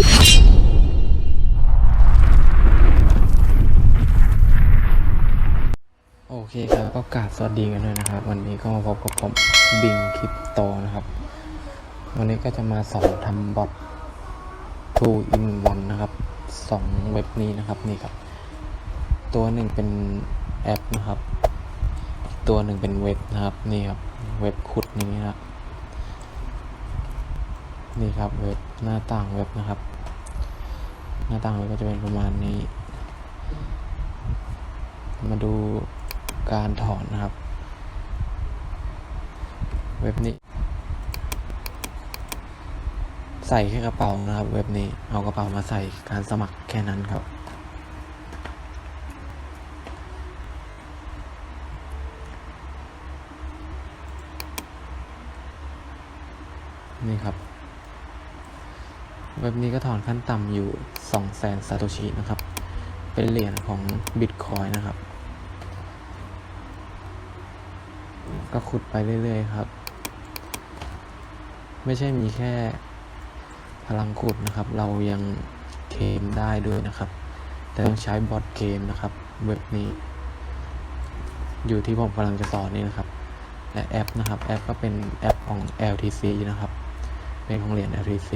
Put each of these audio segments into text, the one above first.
โอเคครับก็กราบสวัสดีกันด้วยนะครับ วันนี้ก็มาพบกับผมบิงคริปโตนะครับ วันนี้ก็จะมาสอนทำบอท2 in 1 นะครับสองเว็บนี้นะครับนี่ครับ ตัวหนึ่งเป็นแอปนะครับ ตัวหนึ่งเป็นเว็บนะครับนี่ครับเว็บขุดนี้นะนี่ครับเว็บหน้าต่างเว็บนะครับ หน้าต่างเว็บก็จะเป็นประมาณนี้ มาดูการถอนนะครับ เว็บนี้ ใส่แค่กระเป๋านะครับ เว็บนี้เอากระเป๋ามาใส่การสมัครแค่นั้นครับนี่ครับ เว็บนี้ก็ถอนขั้นต่ำอยู่ 2 0 0แสนซาโตชินะครับ เป็นเหรียญของบิตคอยนะครับ ก็ขุดไปเรื่อยๆครับ ไม่ใช่มีแค่พลังขุดนะครับ เรายังเคมได้ด้วยนะครับ แต่ต้องใช้บอทเคมนะครับ เว็บนี้ อยู่ที่ผมกำลังจะสอนนี่นะครับ และแอปนะครับ แอปก็เป็นแอปของ LTC นะครับ เป็นของเหรียญ LTC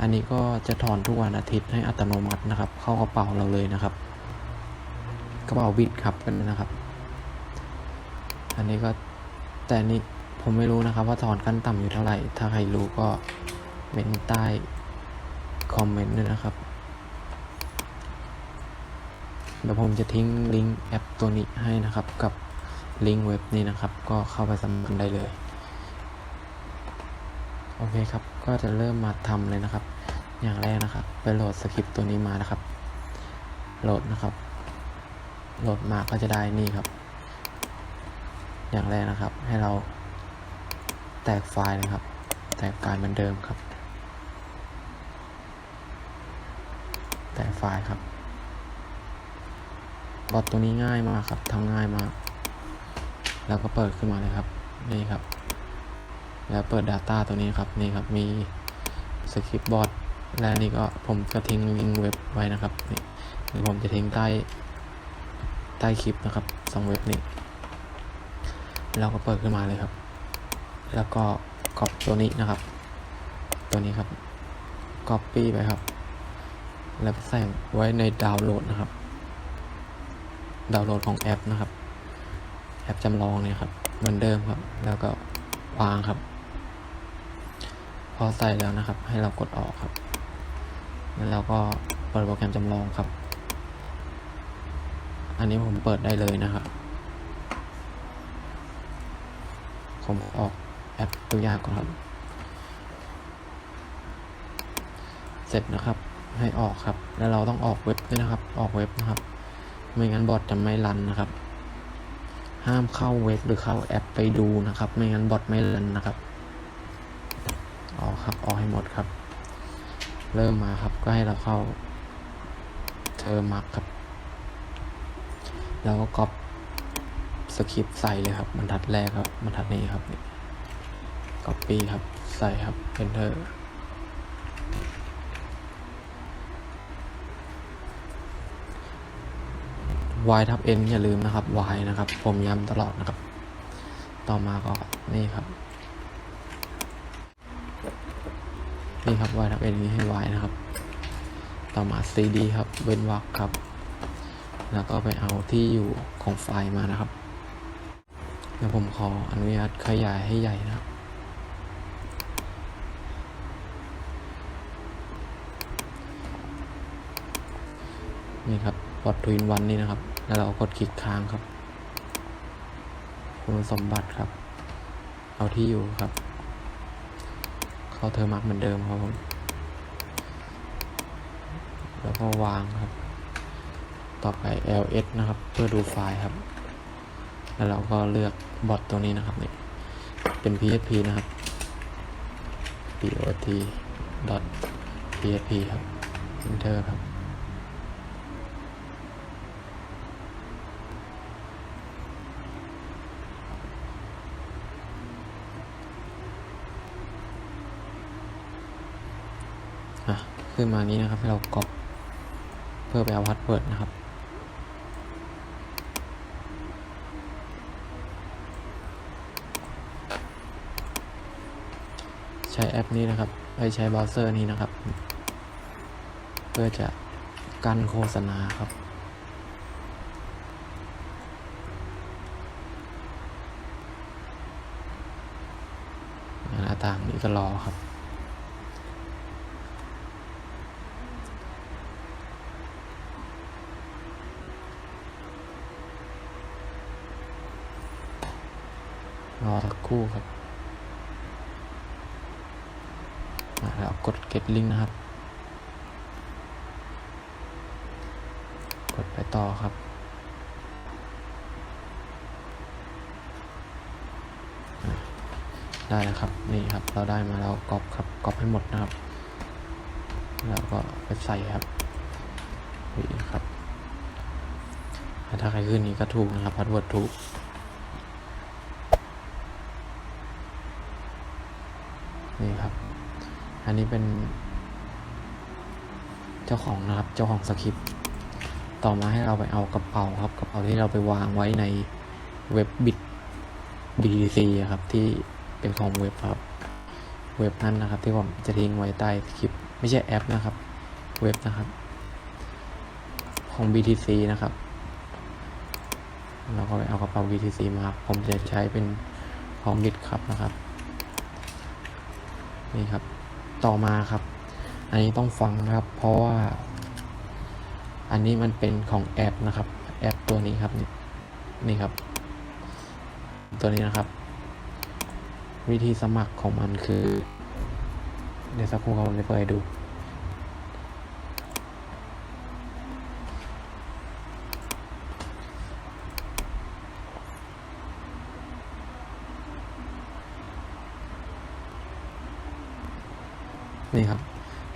อันนี้ก็จะถอนทุกวันอาทิตย์ให้อัตโนมัตินะครับ เข้ากระเป๋าเราเลยนะครับ กระเป๋าบิตครับกันนะครับ อันนี้ก็แต่นี้ผมไม่รู้นะครับ ว่าถอนขั้นต่ำอยู่เท่าไหร่ ถ้าใครรู้ก็เมนใต้คอมเมนต์ด้วยนะครับ เดี๋ยวผมจะทิ้งลิงก์แอปตัวนี้ให้นะครับ กับลิงก์เว็บนี้นะครับ ก็เข้าไปสมัครได้เลย โอเคครับ ก็จะเริ่มมาทำเลยนะครับ อย่างแรกนะครับ ไปโหลดสคริปต์ตัวนี้มานะครับ โหลดนะครับ โหลดมาก็จะได้นี่ครับ อย่างแรกนะครับ ให้เราแตกไฟล์นะครับ แตกไฟล์เหมือนเดิมครับ แตกไฟล์ครับบอทตัวนี้ง่ายมากครับทำง่ายมาก แล้วก็เปิดขึ้นมาเลยครับ นี่ครับ แล้วเปิด Data ตัวนี้ครับนี่ครับมีสคริปต์บอทและนี่ก็ผมจะทิ้งลิงก์เว็บไว้นะครับนี่เดี๋ยวผมจะทิ้งใต้ใต้คลิปนะครับสองเว็บนี้เราก็เปิดขึ้นมาเลยครับ แล้วก็กรอบตัวนี้นะครับ ตัวนี้ครับ Copy ไปครับ แล้วใส่ไว้ในดาวน์โหลดนะครับ ดาวน์โหลดของแอปนะครับ แอปจำลองเนี่ยครับเหมือนเดิมครับ แล้วก็วางครับ พอใส่แล้วนะครับ ให้เรากดออกครับ แล้วเราก็เปิดโปรแกรมจำลองครับ อันนี้ผมเปิดได้เลยนะครับ ผมออกแอปตัวอย่างก่อนครับ เสร็จนะครับ ให้ออกครับ แล้วเราต้องออกเว็บด้วยนะครับ ออกเว็บนะครับ ไม่งั้นบอทจะไม่รันนะครับ ห้ามเข้าเว็บหรือเข้าแอปไปดูนะครับ ไม่งั้นบอทไม่รันนะครับ ครับ ออกให้หมดครับ เริ่มมาครับก็ให้เราเข้าเทอร์มักครับ แล้วก็ก๊อปสคริปต์ใส่เลยครับบรรทัดแรกครับบรรทัดนี้ครับก๊อปปี้ครับใส่ครับ enter y ทับ n อย่าลืมนะครับ y นะครับ ผมย้ำตลอดนะครับ ต่อมาก็นี่ครับ นี่ครับ y ทับ n นี้ให้ y นะครับ ต่อมา cd ครับ เว้นวรรคครับ แล้วก็ไปเอาที่อยู่ของไฟล์มานะครับ เดี๋ยวผมขออนุญาตขยายให้ใหญ่นะครับนี่ครับปลดทวินวันนี่นะครับ แล้วเรากดคลิกค้างครับ คุณสมบัติครับ เอาที่อยู่ครับ เข้าเทอร์มักเหมือนเดิมครับผมแล้วก็วางครับ ต่อไป ls นะครับ เพื่อดูไฟล์ครับ แล้วเราก็เลือกบอทตัวนี้นะครับนี่เป็น php นะครับ dot php ครับ enter ครับ่ะขึ้นมานี้นะครับให้เราก๊อปเพื่อไปเอาพาสเวิร์ดนะครับ ใช้แอปนี้นะครับไปใช้เบราว์เซอร์นี้นะครับ เพื่อจะกันโฆษณาครับหน้าต่างนี้ก็รอครับ รอสักครู่ครับมาแล้วกด get link นะครับ กดไปต่อครับ ได้แล้วครับ นี่ครับ เราได้มาแล้วกรอบครับกรอบให้หมดนะครับ แล้วก็ไปใส่ครับนี่ครับ ถ้าใครขึ้นนี้ก็ถูกนะครับพาสเวิร์ดถูก นี่ครับ อันนี้เป็น เจ้าของนะครับ เจ้าของสคริปต์ ต่อมาให้เราไปเอากระเป๋าครับ กระเป๋าที่เราไปวางไว้ในเว็บบิด BTC อะครับ ที่เป็นของเว็บครับ เว็บนั้นนะครับ ที่ผมจะทิ้งไว้ใต้คลิป ไม่ใช่แอปนะครับ เว็บนะครับ ของ BTC นะครับเราก็ไปเอากระเป๋า BTC มาครับ ผมจะใช้เป็นของบิดครับนะครับ นี่ครับ ต่อมาครับ อันนี้ต้องฟังนะครับ เพราะว่า อันนี้มันเป็นของแอปนะครับ แอปตัวนี้ครับ นี่นี่ครับ ตัวนี้นะครับ วิธีสมัครของมันคือ เดี๋ยวสักครู่เรับผมจะเปิดดู นี่ครับ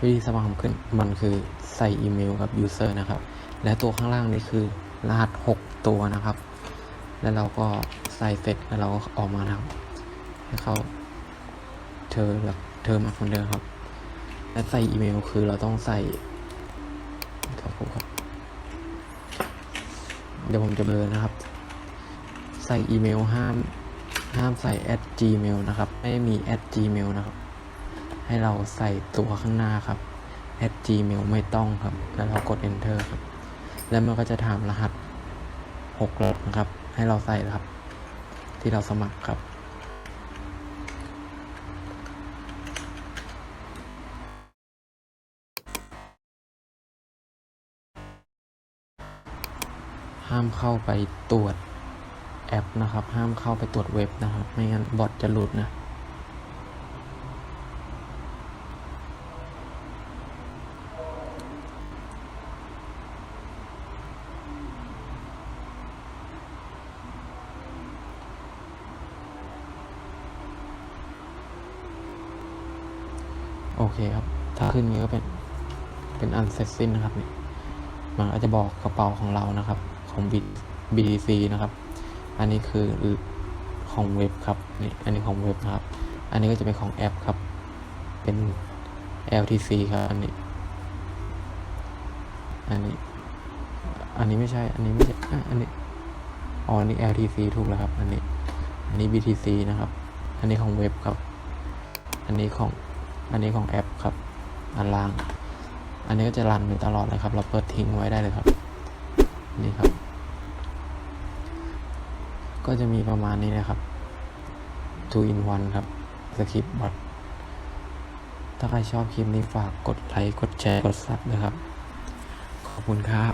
วิธีสมัครขึ้นมันคือใส่อีเมลกับ user นะครับ และตัวข้างล่างนี่คือรหัส 6 ตัวนะครับ แล้วเราก็ใส่เสร็จแล้วเราก็ออกมานะครับให้เขาเธอแบบเธอมาคนเดิมครับ และใส่อีเมลคือเราต้องใส่ขอบคุณครับเดี๋ยวผมจะเบลอนะครับ ใส่อีเมลห้ามห้ามใส่ at gmail นะครับ ไม่มี at gmail นะครับ ให้เราใส่ตัวข้างหน้าครับ at gmail ไม่ต้องครับ แล้วเรากด enter ครับ แล้วมันก็จะถามรหัส6หลักนะครับ ให้เราใส่ครับ ที่เราสมัครครับ ห้ามเข้าไปตรวจแอปนะครับ ห้ามเข้าไปตรวจเว็บนะครับ ไม่งั้นบอทจะหลุดนะ เคครับ ถ้าขึ้นนี้ก็เป็น เป็นอันเสร็จสิ้นนะครับนี่มันก็จะบอกกระเป๋าของเรานะครับ ของ B- BTC นะครับ อันนี้คือของเว็บครับนี่อันนี้ของเว็บนะครับ อันนี้ก็จะเป็นของแอปครับ เป็น LTC ครับอันนี้ อันนี้ อันนี้ไม่ใช่ อันนี้ไม่ใช่อันนี้อ๋ออันนี้ LTC ถูกแล้วครับ อันนี้ อันนี้ BTC นะครับ อันนี้ของเว็บครับ อันนี้ของ อันนี้ของแอปครับอันล่าง อันนี้ก็จะรันอยู่ตลอดเลยครับ เราเปิดทิ้งไว้ได้เลยครับ นี่ครับ ก็จะมีประมาณนี้นะครับ two in one ครับสคริปต์บอทถ้าใครชอบคลิปนี้ฝากกดไลค์ กดแชร์ กดซับนะครับ ขอบคุณครับ